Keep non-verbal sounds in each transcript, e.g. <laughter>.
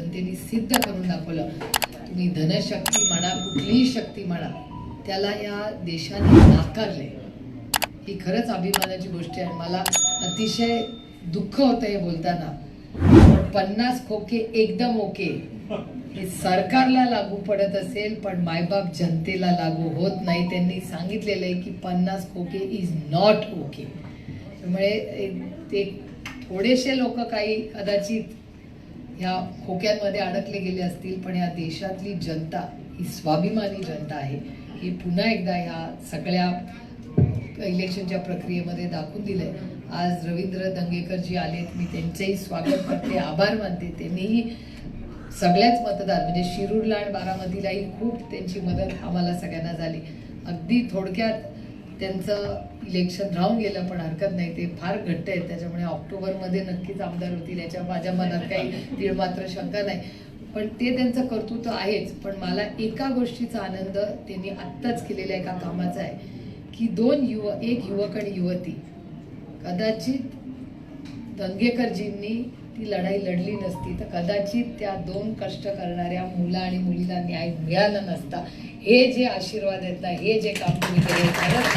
जनतेने सिद्ध करून दाखवलं. तुम्ही धनशक्ती म्हणा कुठलीही शक्ती म्हणा त्याला या देशाने नाकारले. ही खरंच अभिमानाची गोष्ट आहे. मला अतिशय दुःख होतं हे बोलताना. पण पन्नास खोके एकदम ओके. हे सरकारला लागू पडत असेल पण मायबाप जनतेला लागू होत नाही. त्यांनी सांगितलेलं आहे की पन्नास खोके इज नॉट ओके त्यामुळे एक- ते थोडेसे लोक काही कदाचित ह्या खोक्यांमध्ये अडकले गेले असतील पण या देशातली जनता ही स्वाभिमानी जनता आहे ही पुन्हा एकदा ह्या सगळ्या इलेक्शनच्या प्रक्रियेमध्ये दाखवून दिलंय. आज रवींद्र दंगेकर जी आलेत मी त्यांचेही स्वागत करते आभार मानते. त्यांनीही सगळ्याच मतदार म्हणजे शिरूरला आणि बारामतीलाही खूप त्यांची मदत आम्हाला सगळ्यांना झाली. अगदी थोडक्यात त्यांचं इलेक्शन राहून गेलं पण हरकत नाही. ते फार घट्ट आहेत. त्याच्यामुळे ऑक्टोबरमध्ये नक्कीच आमदार होतील याच्या माझ्या मनात काही तीळ मात्र शंका नाही. पण ते त्यांचं कर्तृत्व आहेच. पण मला एका गोष्टीचा आनंद त्यांनी आत्ताच केलेल्या एका कामाचा आहे की दोन युव एक युवक आणि युवती. कदाचित दंगेकरजींनी ती लढाई लढली नसती तर कदाचित त्या दोन कष्ट करणाऱ्या मुला आणि मुलीला न्याय मिळाला नसता. हे जे आशीर्वाद आहेत ना हे जे काम तुम्ही केले खरंच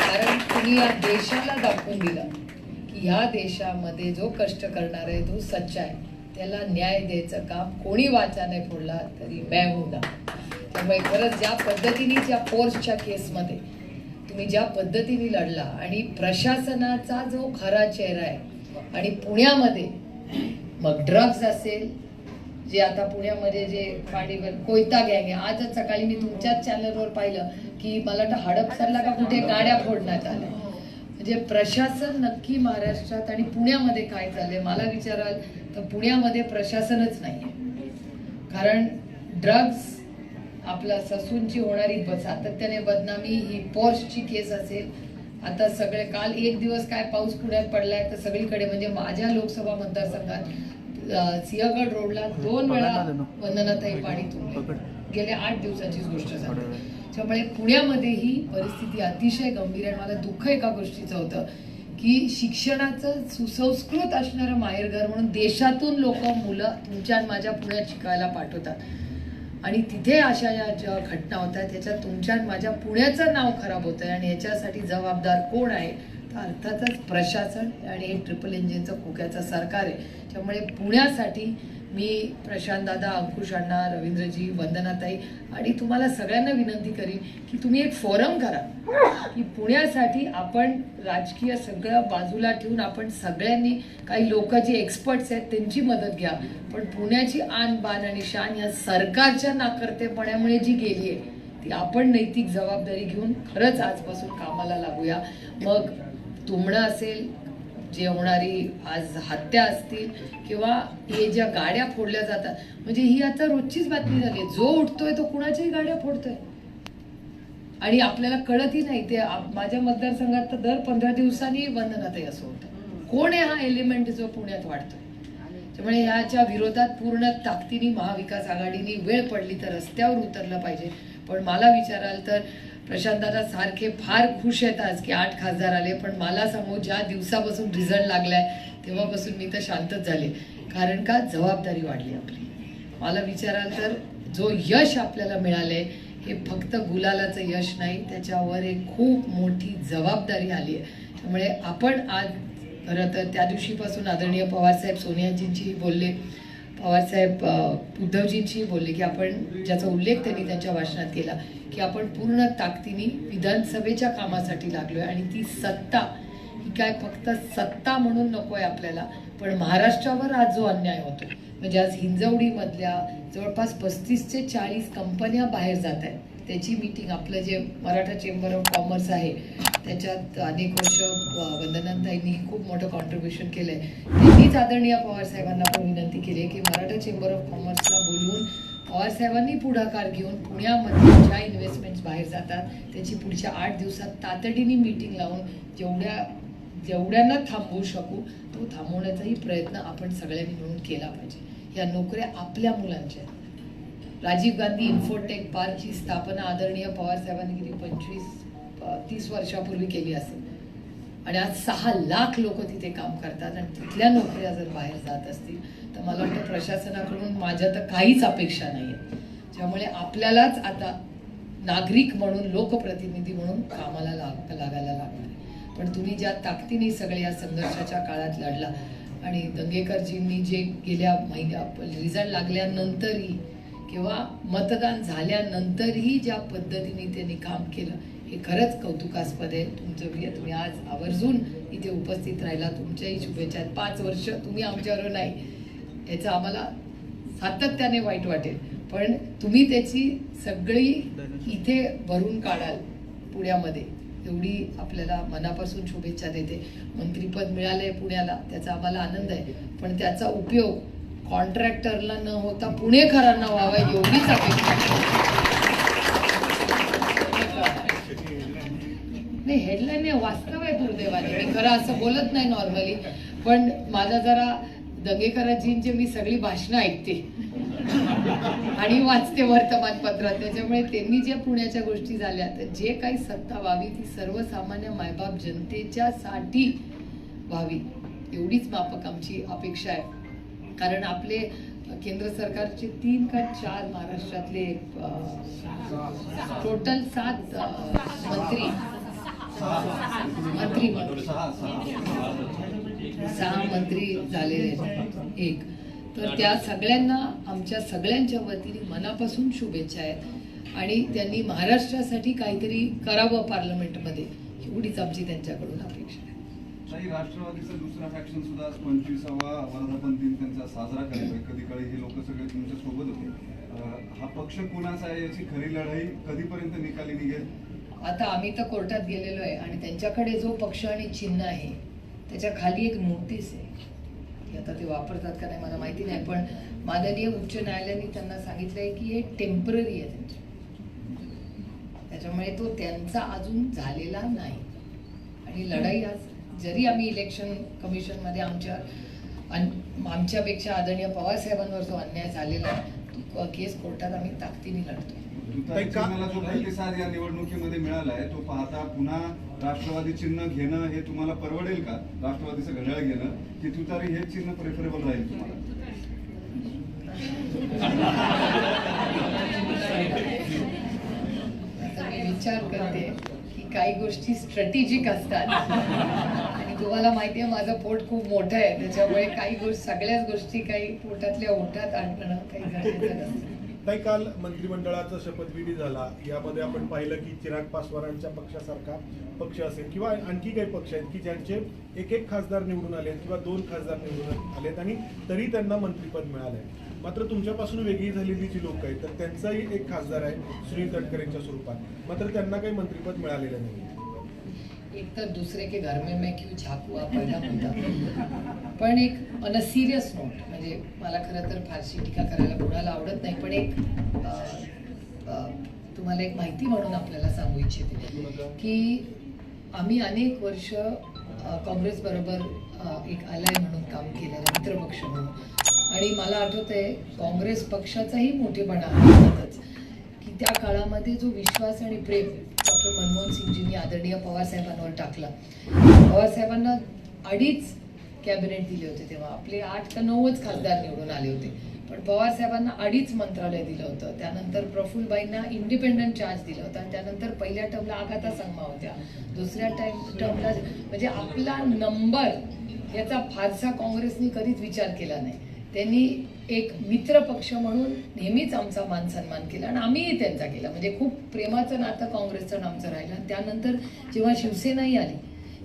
कारण तुम्ही या देशाला दाखवून दिलं की ह्या देशामध्ये जो कष्ट करणार आहे तो सच्चा आहे. त्याला न्याय द्यायचं काम कोणी वाचा नाही फोडला तरी मैं हूं त्यामुळे खरंच ज्या पद्धतीने ज्या फोर्सच्या केसमध्ये तुम्ही ज्या पद्धतीने लढला आणि प्रशासनाचा जो खरा चेहरा आहे आणि पुण्यामध्ये मग ड्रग्ज असेल जे आता पुण्यामध्ये जे पाणीवर कोयता गँग आहे. आजच सकाळी मी तुमच्याच चॅनलवर पाहिलं की मला वाटतं हडपसरला का कुठे गाड्या फोडण्यात आल्या. म्हणजे प्रशासन नक्की महाराष्ट्रात आणि पुण्यामध्ये काय चाललंय मला विचाराल तर पुण्यामध्ये प्रशासनच नाही कारण ड्रग्ज आपला ससूनची होणारी सातत्याने बदनामी ही पोर्सची केस असेल. आता सगळे काल एक दिवस काय पाऊस पुण्यात पडलाय तर सगळीकडे म्हणजे माझ्या लोकसभा मतदारसंघात सिंहगड रोडला दोन वेळा वंदनाताई पाणी तुंबले. गेल्या आठ दिवसाचीच गोष्ट झाली. त्यामुळे पुण्यामध्ये ही परिस्थिती अतिशय गंभीर आहे. मला दुःख एका गोष्टीचं होतं की शिक्षणाचं सुसंस्कृत असणारं माहेरघर म्हणून देशातून लोक मुलं तुमच्या आणि माझ्या पुण्यात शिकायला पाठवतात. आणि तिथे अशा या ज्या घटना होत आहेत त्याच्यात तुमच्या आणि माझ्या पुण्याचं नाव खराब होत आणि याच्यासाठी जबाबदार कोण आहे? तर अर्थातच प्रशासन आणि हे ट्रिपल इंजिनचं खोक्याचं सरकार आहे. त्यामुळे पुण्यासाठी मी प्रशांत दादा अंकुश अण्णा रवींद्रजी वंदनाताई आणि तुम्हाला सगळ्यांना विनंती करीन की तुम्ही एक फोरम करा की पुण्यासाठी आपण राजकीय सगळं बाजूला ठेवून आपण सगळ्यांनी काही लोक जे एक्सपर्ट्स आहेत त्यांची मदत घ्या. पण पुण्याची आन बान आणि शान या सरकारच्या नाकर्तेपणामुळे जी गेली आहे ती आपण नैतिक जबाबदारी घेऊन खरंच आजपासून कामाला लागूया. मग तुंबणं असेल जे होणारी आज हत्या असतील किंवा हे ज्या गाड्या फोडल्या जातात म्हणजे ही आता रोजचीच बातमी झाली जो उठतोय तो कुणाच्याही गाड्या फोडतोय. आणि आपल्याला कळतही नाही. ते माझ्या मतदारसंघात तर दर पंधरा दिवसांनी वंदनातही असं होतं. कोण आहे हा एलिमेंट जो पुण्यात वाढतोय? त्यामुळे ह्याच्या विरोधात पूर्ण ताकदीने महाविकास आघाडीने वेळ पडली तर रस्त्यावर उतरलं पाहिजे. पण मला विचाराल तर प्रशांतदादा सारखे फार खुश आहेत आज की आठ खासदार आले पण मला सांगू ज्या दिवसापासून रिझल्ट लागलाय तेव्हापासून मी तर शांतच झाले. कारण का? जबाबदारी वाढली आपली. मला विचाराल तर जो यश आपल्याला मिळालंय हे फक्त गुलालाचं यश नाही त्याच्यावर एक खूप मोठी जबाबदारी आली आहे. त्यामुळे आपण आज खरं तर त्या दिवशीपासून आदरणीय पवारसाहेब सोनियाजींचीही बोलले पवारसाहेब अ, बोलले की आपण ज्याचा उल्लेख त्यांनी त्यांच्या भाषणात केला की आपण पूर्ण ताकदीने विधानसभेच्या कामासाठी लागलोय आणि ती सत्ता ही काय फक्त सत्ता म्हणून नको आहे आपल्याला पण महाराष्ट्रावर आज जो अन्याय होतो म्हणजे आज हिंजवडीमधल्या जवळपास पस्तीस ते चाळीस कंपन्या बाहेर जात आहेत त्याची मीटिंग आपलं जे मराठा चेंबर ऑफ कॉमर्स आहे त्याच्यात अनेक वर्ष अ, वंदनाताईंनी खूप मोठं कॉन्ट्रीब्युशन केलं आहे त्यांनीच आदरणीय पवारसाहेबांना पण विनंती केली आहे की मराठा चेंबर ऑफ कॉमर्सला बोलवून पवारसाहेबांनी पुढाकार घेऊन पुण्यामध्ये ज्या इन्व्हेस्टमेंट्स बाहेर जातात त्याची पुढच्या आठ दिवसात तातडीने मीटिंग लावून जेवढ्या जेवढ्यांना थांबवू शकू तो थांबवण्याचाही प्रयत्न आपण सगळ्यांनी मिळून केला पाहिजे या नोकऱ्या आपल्या मुलांच्या आहेत. राजीव गांधी इन्फोटेक पार्कची स्थापना आदरणीय पवारसाहेबांनी गेली पंचवीस तीस वर्षापूर्वी केली असेल. आणि आज सहा लाख लोक तिथे काम करतात आणि तिथल्या नोकऱ्या जर बाहेर जात असतील तर मला वाटतं प्रशासनाकडून माझ्या तर काहीच अपेक्षा नाही आहेत ज्यामुळे आपल्यालाच आता नागरिक म्हणून लोकप्रतिनिधी म्हणून कामाला लाग लागायला लागणार आहे. पण तुम्ही ज्या ताकदीने सगळे या संघर्षाच्या काळात लढला आणि दंगेकरजींनी जे गेल्या महिन्या रिझल्ट लागल्यानंतरही किंवा मतदान झाल्यानंतरही ज्या पद्धतीने त्यांनी काम केलं हे खरंच कौतुकास्पद आहे. तुमचं प्रिय तुम्ही आज आवर्जून इथे उपस्थित राहिला तुमच्याही शुभेच्छा आहेत. पाच वर्ष तुम्ही आमच्यावर नाही. याचं आम्हाला सातत्याने वाईट वाटेल. पण तुम्ही त्याची सगळी इथे भरून काढाल पुण्यामध्ये. एवढी आपल्याला मनापासून शुभेच्छा देते. मंत्रीपद मिळालंय पुण्याला त्याचा आम्हाला आनंद आहे. पण त्याचा उपयोग कॉन्ट्रॅक्टरला न होता पुणेकरांना व्हावा एवढीच अपेक्षा नाही हेडलाईन नाही वास्तव आहे दुर्दैवाने. मी खरं असं बोलत नाही नॉर्मली पण माझा जरा दंगेकराजींचे मी सगळी भाषणं ऐकते. आणि वाचते वर्तमानपत्रात. त्याच्यामुळे त्यांनी ज्या पुण्याच्या गोष्टी झाल्या तर जे काही सत्ता व्हावी ती सर्वसामान्य मायबाप जनतेच्या साठी व्हावी. एवढीच माफक आमची अपेक्षा आहे. कारण आपले केंद्र सरकारचे तीन का चार महाराष्ट्रातले टोटल सात मंत्री. मंत्री सहा मंत्री झालेले एक. तर त्या सगळ्यांना आमच्या सगळ्यांच्या वतीने मनापासून शुभेच्छा आहेत. आणि त्यांनी महाराष्ट्रासाठी काहीतरी करावं पार्लमेंटमध्ये एवढीच आमची त्यांच्याकडून अपेक्षा. नाही काही राष्ट्रवादीचा दुसरा फॅक्शन सुद्धा आज पंचवीसावा वर्धापन दिन त्यांचा साजरा करायचा कधी काळी हे लोक सगळे तुमच्यासोबत होते. हा पक्ष कोणाचा आहे याची खरी लढाई कधीपर्यंत निकाली निघेल? आता आम्ही तर कोर्टात गेलेलो आहे आणि त्यांच्याकडे जो पक्ष आणि चिन्ह आहे त्याच्याखाली एक नोटीस आहे. ती आता ते वापरतात का नाही मला माहिती नाही पण माननीय उच्च न्यायालयाने त्यांना सांगितलं आहे की हे टेंपररी आहे त्यांच्या त्याच्यामुळे तो त्यांचा अजून झालेला नाही. आणि लढाई आज जरी आम्ही इलेक्शन कमिशनमध्ये आमच्या अन- आमच्यापेक्षा आदरणीय पवारसाहेबांवर जो अन्याय झालेला आहे तो केस कोर्टात आम्ही ताकदीने लढतो. तुतारी चिन्हाला जो प्रतिसाद या निवडणुकीमध्ये मिळाला आहे तो पाहता पुन्हा राष्ट्रवादी चिन्ह घेणं हे तुम्हाला परवडेल का? राष्ट्रवादीचं घड्याळ घेणं की तुतारी हे चिन्ह प्रेफरेबल राहील तुम्हाला? विचार करते. काही गोष्टी स्ट्रॅटेजिक असतात. आणि तुम्हाला माहिती आहे माझं पोट खूप मोठं आहे. त्याच्यामुळे काही गोष्टी सगळ्याच गोष्टी काही पोटातल्या ओठात आणणं काही गरजेचं नसतं. काल मंत्रिमंडळाचा शपथविधी झाला. यामध्ये आपण पाहिलं की चिराग पासवानांच्या पक्षासारखा पक्ष असेल किंवा आणखी काही पक्ष आहेत की ज्यांचे एक एक खासदार निवडून आले किंवा दोन खासदार निवडून आलेत आणि तरी त्यांना मंत्रिपद मिळालंय. मात्र तुमच्यापासून वेगळी झालेली जी लोक आहेत तर त्यांचाही एक खासदार आहे सुनील तटकरेंच्या स्वरूपात. मात्र त्यांना काही मंत्रिपद मिळालेलं नाही एक तर दुसरे के घर में मैं क्यों झाकू हा पहिला मुद्दा. पण एक अन अ सिरियस नोट म्हणजे मला खरं तर फारशी टीका करायला कोणाला आवडत नाही पण एक तुम्हाला एक माहिती म्हणून आपल्याला सांगू इच्छिते. की आम्ही अनेक वर्ष काँग्रेसबरोबर एक आलाय म्हणून काम केलं मित्रपक्ष म्हणून. आणि मला आठवत आहे काँग्रेस पक्षाचाही मोठेपणा अर्थातच की त्या काळामध्ये जो विश्वास आणि प्रेम डॉक्टर मनमोहन सिंगजींनी आदरणीय पवारसाहेबांवर टाकला. पवारसाहेबांना अडीच कॅबिनेट दिले होते तेव्हा. आपले आठ का नऊच खासदार निवडून आले होते. पण पवारसाहेबांना अडीच मंत्रालय दिलं होतं. त्यानंतर प्रफुल्लबाईंना इंडिपेंडंट चार्ज दिला होता. आणि त्यानंतर पहिल्या टर्मला आघाता संगमा होत्या. दुसऱ्या टाइम टर्मला म्हणजे आपला नंबर याचा फारसा काँग्रेसनी कधीच विचार केला नाही. त्यांनी एक मित्र पक्ष म्हणून नेहमीच आमचा मान सन्मान केला आणि आम्हीही त्यांचा केला. म्हणजे खूप प्रेमाचं नातं काँग्रेसचं आमचं राहिलं. आणि त्यानंतर जेव्हा शिवसेनाही आली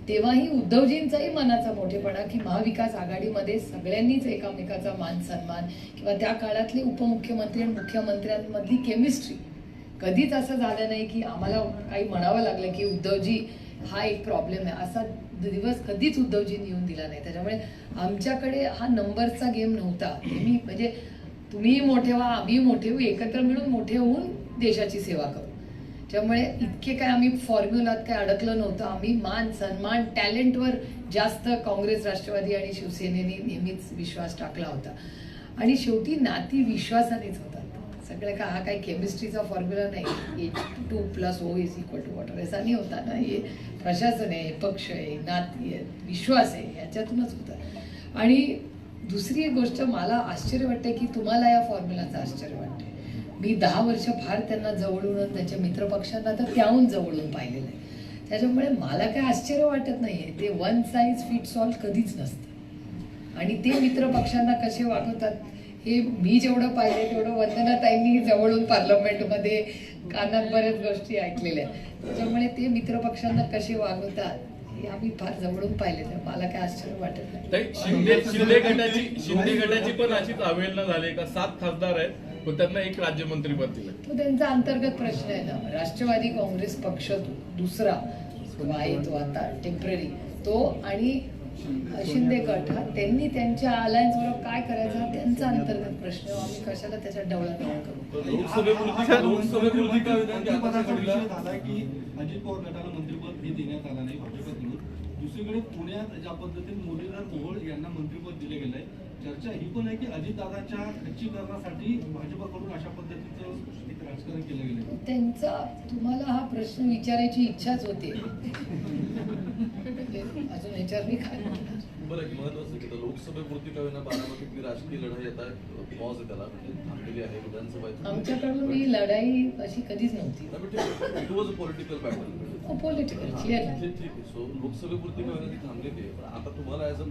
तेव्हाही उद्धवजींचाही मनाचा मोठेपणा की महाविकास आघाडीमध्ये सगळ्यांनीच एकामेकाचा मान सन्मान किंवा त्या काळातले उपमुख्यमंत्री आणि मुख्यमंत्र्यांमधली केमिस्ट्री कधीच असं झालं नाही की आम्हाला काही म्हणावं लागलं की उद्धवजी हा एक प्रॉब्लेम आहे. असा दिवस कधीच उद्धवजींनी येऊन दिला नाही. त्याच्यामुळे आमच्याकडे हा नंबरचा गेम नव्हता. मी म्हणजे तुम्ही मोठे व्हा आम्ही मोठे होऊ एकत्र मिळून मोठे होऊन देशाची सेवा करू. त्यामुळे इतके काय आम्ही फॉर्म्युलात काय अडकलं नव्हतं. आम्ही मान सन्मान टॅलेंटवर जास्त काँग्रेस राष्ट्रवादी आणि शिवसेनेने नेहमीच विश्वास टाकला होता. आणि शेवटी नाती विश्वासानेच होतात सगळं का हा काही केमिस्ट्रीचा फॉर्म्युला नाही. H two plus O is equal to water असा नाही होता ना हे प्रशासन आहे पक्ष आहे नाती आहे विश्वास आहे ह्याच्यातूनच होतं. आणि दुसरी एक गोष्ट मला आश्चर्य वाटते की तुम्हाला या फॉर्म्युलाचं आश्चर्य वाटते मी दहा वर्ष फार त्यांना जवळून त्यांच्या मित्रपक्षांना तर त्याहून जवळून पाहिलेलं आहे. त्याच्यामुळे मला काय आश्चर्य वाटत नाहीये. ते वन साईज फिट्स ऑल कधीच नसतं. आणि ते मित्रपक्षांना कसे वागवतात हे मी जेवढं पाहिजे तेवढं वंदनाताईंनी जवळून पार्लमेंटमध्ये कानात बऱ्याच गोष्टी ऐकलेल्या त्याच्यामुळे ते मित्रपक्षांना कसे वागवतात हे आम्ही फार जवळून पाहिलेलं आहे. मला काय आश्चर्य वाटत नाही. शिंदे शिंदे गटाची शिंदे गटाची पण अशीच अवहेलना झाली का? सात खासदार आहेत पण त्यांना एक राज्यमंत्रीपद दिलं तो त्यांचा अंतर्गत प्रश्न आहे ना. राष्ट्रवादी काँग्रेस पक्ष दुसरा तो आहे तो आता टेंपररी तो आणि शिंदे गट हा त्यांनी त्यांच्या अलायन्स बरोबर काय करायचा हा त्यांचा अंतर्गत प्रश्न. आम्ही कशाला त्याच्यात ढवळा ढवळ करू? लोकसभेपुरती लोकसभेपुरती काय विधान की आता मंत्रिपदाचा घडीला विषय झाला की अजित पवार गटाला मंत्रिपद हे देण्यात आलं नाही भाजपकडून. दुसरीकडे पुण्यात ज्या पद्धतीने मुरलीधर मोहोळ यांना मंत्रिपद दिले गेलंय चर्चा ही पण आहे की अजितदादाच्या खच्चीकरणासाठी भाजपकडून अशा पद्धतीचं एक राजकारण केलं गेलं त्यांचा तुम्हाला हा प्रश्न विचारायची इच्छाच होते. <laughs> म्हणजे अजून मी काय म्हणणार बरं एक महत्वाचं की लोकसभेपुरती काय होईना बारामतीतली राजकीय लढाई आता पॉज आहे त्याला म्हणजे थांबलेली आहे विधानसभा आमच्याकडून ही लढाई अशी कधीच नव्हती. It was a political battle political ठीक आहे सो लोकसभेपुरती काय होईना ती थांबलेली आहे. पण आता तुम्हाला ऍज अ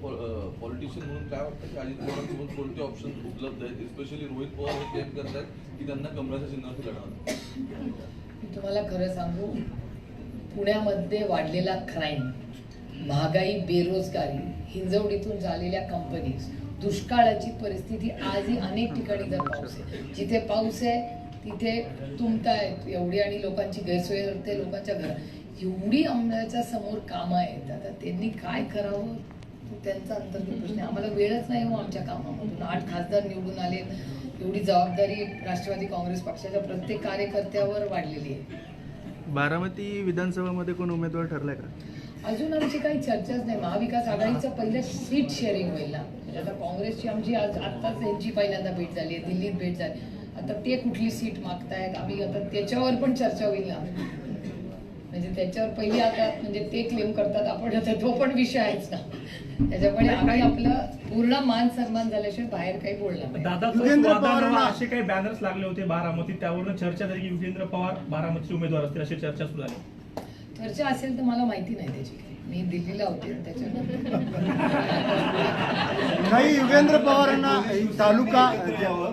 पॉलिटिशियन म्हणून काय वाटतं की अजित पवारांसोबत कोणते ऑप्शन उपलब्ध आहेत? स्पेशली रोहित पवार हे क्लेम करतात की त्यांना कमळाच्या चिन्हावरती लढा मी तुम्हाला खरं सांगू पुण्यामध्ये वाढलेला क्राईम महागाई बेरोजगारी हिंजवडीतून झालेल्या कंपनीज दुष्काळाची परिस्थिती आजही अनेक ठिकाणी जर पाऊस आहे. जिथे पाऊस आहे तिथे तुंबतायत एवढी आणि लोकांची गैरसोय होते लोकांच्या घरात एवढी आमच्यासमोर कामं आहेत. आता त्यांनी काय करावं? त्यांचा अंतर्गत प्रश्न आम्हाला वेळच नाही हो आमच्या कामामधून. आठ खासदार निवडून आले. एवढी जबाबदारी राष्ट्रवादी काँग्रेस पक्षाच्या प्रत्येक कार्यकर्त्यावर वाढलेली आहे. बारामती विधानसभामध्ये कोण उमेदवार ठरलाय का? अजून आमची काही चर्चाच नाही. महाविकास आघाडीचं पहिलं सीट शेअरिंग होईल ना. म्हणजे आता काँग्रेसची आमची आज आत्ताच त्यांची पहिल्यांदा भेट झाली आहे. दिल्लीत भेट झाली आता ते कुठली सीट मागतायत? आम्ही आता त्याच्यावर पण चर्चा होईल ना. म्हणजे त्याच्यावर पहिली आता म्हणजे ते क्लेम करतात आपण आता तो पण विषय आहेच ना. त्याच्यामुळे आम्ही आपलं पूर्ण मान सन्मान झाल्याशिवाय बाहेर काही बोलणार दादा युगेंद्र वादांवर पवारांना- असे काही बॅनर्स लागले होते बारामतीत. त्यावरून चर्चा झाली की युगेंद्र पवार बारामतीचे उमेदवार असतील अशी चर्चा सुरू झाली. चर्चा असेल तर मला माहिती नाही त्याची मी दिल्लीला होते त्याच्यानंतर काही युगेंद्र पवारांना तालुका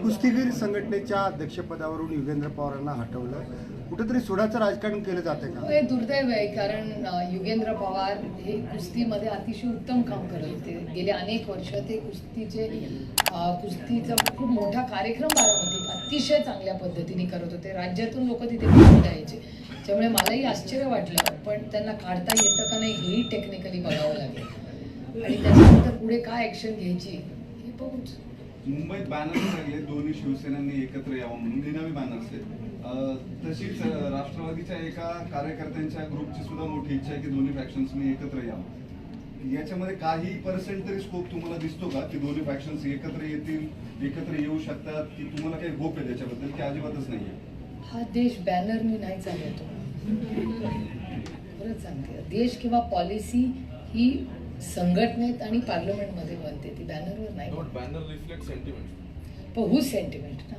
कुस्तीगीर संघटनेच्या अध्यक्षपदावरून युगेंद्र पवारांना हटवलं. कुठेतरी सुडाचं राजकारण केलं जाते का? हे दुर्दैव आहे कारण युगेंद्र पवार हे कुस्तीमध्ये अतिशय उत्तम काम करत होते. गेले अनेक वर्ष ते कुस्तीचे कुस्तीचा खूप मोठा कार्यक्रम बारामतीत अतिशय चांगल्या पद्धतीने करत होते. राज्यातून लोक तिथे भेट त्यामुळे मलाही आश्चर्य वाटलं पण त्यांना काढता येतं का नाही हेही टेक्निकली बघावं लागेल. आणि त्याच्यानंतर पुढे काय ऍक्शन घ्यायची हे बघूच. मुंबईत बॅनर्स लागले दोन्ही शिवसेनांनी एकत्र यावं म्हणून. निनावी बॅनर्स आहेत. तशीच राष्ट्रवादीच्या एका कार्यकर्त्यांच्या ग्रुपची सुद्धा मोठी इच्छा आहे की दोन्ही फॅक्शन्सनी एकत्र यावं. याच्यामध्ये काही पर्सेंट तरी स्कोप तुम्हाला दिसतो का की दोन्ही फॅक्शन्स एकत्र येतील एकत्र येऊ शकतात की तुम्हाला काही होप आहे त्याच्याबद्दल की अजिबातच नाहीये हा देश बॅनरनी नाही चालतो खरंच सांगते. देश किंवा पॉलिसी ही संघटनेत आणि पार्लमेंटमध्ये बनते. ती बॅनरवर नाही. बॅनर रिफ्लेक्ट सेंटिमेंट पण हु सेंटिमेंट ना.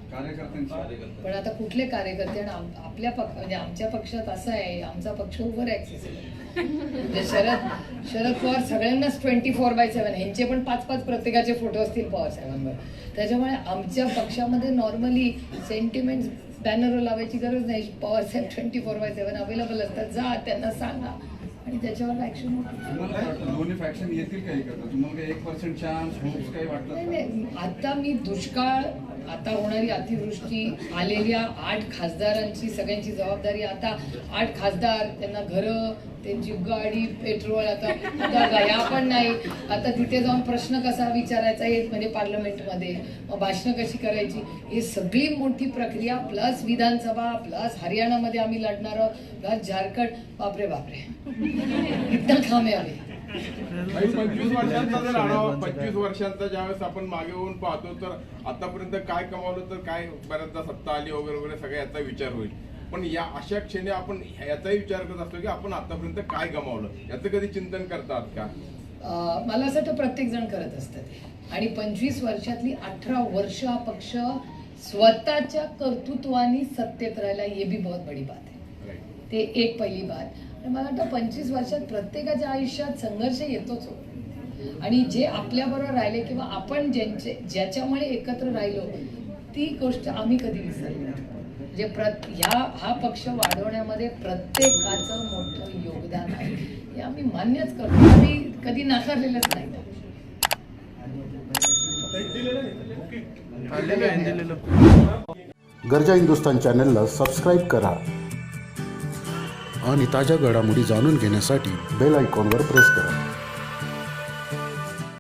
पण आता कुठले कार्यकर्ते आणि आपल्या पक्ष म्हणजे आमच्या पक्षात असं आहे आमचा पक्ष ओव्हर ऍक्सेसिबल म्हणजे शरद शरद पवार सगळ्यांनाच ट्वेंटी फोर बाय सेव्हन ह्यांचे पण पाच पाच प्रत्येकाचे फोटो असतील पवार साहेबांवर. त्याच्यामुळे आमच्या पक्षामध्ये नॉर्मली सेंटिमेंट बॅनरवर लावायची गरज नाही. Pawar saheb twenty four by seven available असतात. जा त्यांना सांगा. आणि त्याच्यावर ऍक्शन होतं. आता मी दुष्काळ आता होणारी अतिवृष्टी आलेल्या आठ खासदारांची सगळ्यांची जबाबदारी आता आठ खासदार त्यांना घरं त्यांची गाडी पेट्रोल आता गया पण नाही. आता तिथे जाऊन प्रश्न कसा विचारायचा हे म्हणजे पार्लमेंटमध्ये. मग भाषणं कशी करायची? ही सगळी मोठी प्रक्रिया प्लस विधानसभा प्लस हरियाणामध्ये आम्ही लढणार आहोत प्लस झारखंड. बापरे बापरे. इतकं काम आहे आम्ही. पंचवीस वर्षांचा जर आढावा पंचवीस वर्षांचा ज्यावेळेस आपण मागे होऊन पाहतो तर आतापर्यंत काय कमावलं तर काय बऱ्याचदा सत्ता आली वगैरे वगैरे सगळ्या याचा विचार होईल. पण या अशा क्षणी आपण याचाही विचार करत असतो की आपण आतापर्यंत काय गमावलं? याचं कधी चिंतन करतात का? मला असं वाटतं प्रत्येक जण करत असतात. आणि पंचवीस वर्षातली अठरा वर्ष हा पक्ष स्वतःच्या कर्तृत्वाने सत्तेत राहिला हे बी बहुत बडी बात आहे. ते एक पहिली बात. आणि मला वाटतं पंचवीस वर्षात प्रत्येकाच्या आयुष्यात संघर्ष येतोच हो. आणि जे आपल्याबरोबर राहिले किंवा आपण ज्यांचे ज्याच्यामुळे एकत्र राहिलो ती गोष्ट आम्ही कधी विसरली नाही. म्हणजे प्रत ह्या हा पक्ष वाढवण्यामध्ये प्रत्येकाचं मोठं योगदान आहे. हे आम्ही मान्यच करतो. आम्ही कधी नाकारलेलंच नाही. गरजा हिंदुस्तान चॅनलला सबस्क्राईब करा आणि ताज्या घडामोडी जाणून घेण्यासाठी बेल आयकॉनवर प्रेस करा.